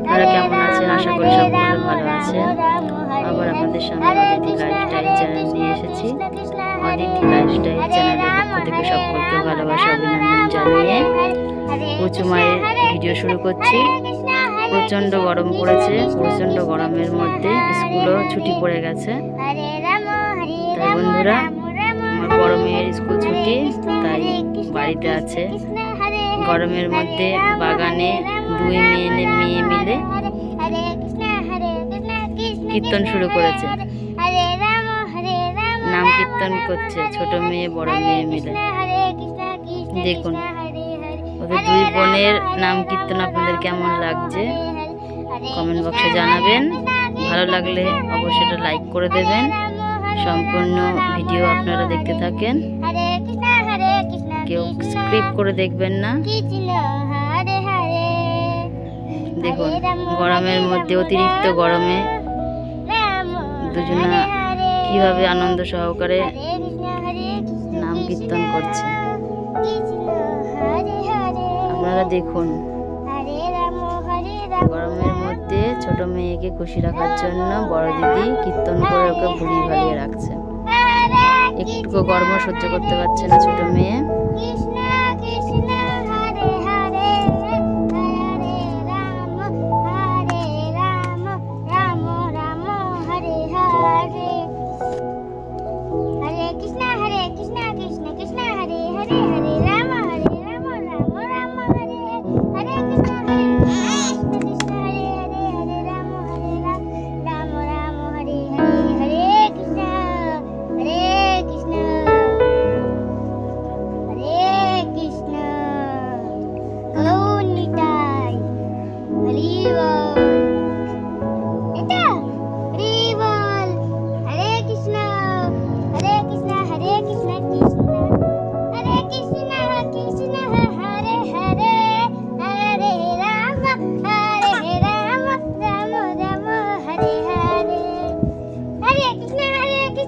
আপনারা কেমন আছেন? আশা করি সব ভালো আছেন। আবার আপনাদের সামনে অদিতি লাইফস্টাইল চ্যানেল নিয়ে এসেছি। অদিতি লাইফস্টাইল চ্যানেলের পক্ষ থেকে সকলকে ভালোবাসা, অভিনন্দন জানিয়ে উঁচু মায়ের ভিডিও শুরু করছি। প্রচণ্ড গরম পড়েছে। প্রচণ্ড গরমের মধ্যে স্কুলও ছুটি পড়ে গেছে। তাই বন্ধুরা, আমার বড় মেয়ের স্কুল ছুটি, তাই বাড়িতে আছে। গরমের মধ্যে বাগানে দুই মেয়ে মেয়ে মিলে কীর্তন শুরু করেছে। নাম কীর্তন করছে ছোট মেয়ে বড় মেয়ে মিলে। দেখুন ওদের দুই বোনের নাম কীর্তন আপনাদের কেমন লাগছে? কমেন্ট বক্সে জানাবেন। ভালো লাগলে অবশ্যই এটা লাইক করে দেবেন। সম্পূর্ণ ভিডিও আপনারা দেখতে থাকেন। কেউ স্ক্রিপ্ট করে দেখবেন না। দেখুন, গরমের মধ্যে অতিরিক্ত গরমে দুজনা কীভাবে আনন্দ সহকারে নাম কীর্তন করছে। আপনারা দেখুন, গরমের মধ্যে ছোট মেয়েকে খুশি রাখার জন্য বড় দিদি কীর্তন করে ওকে ভুলিয়ে ভালিয়ে রাখছে। একটুকু গরম সহ্য করতে পারছে না ছোট মেয়ে।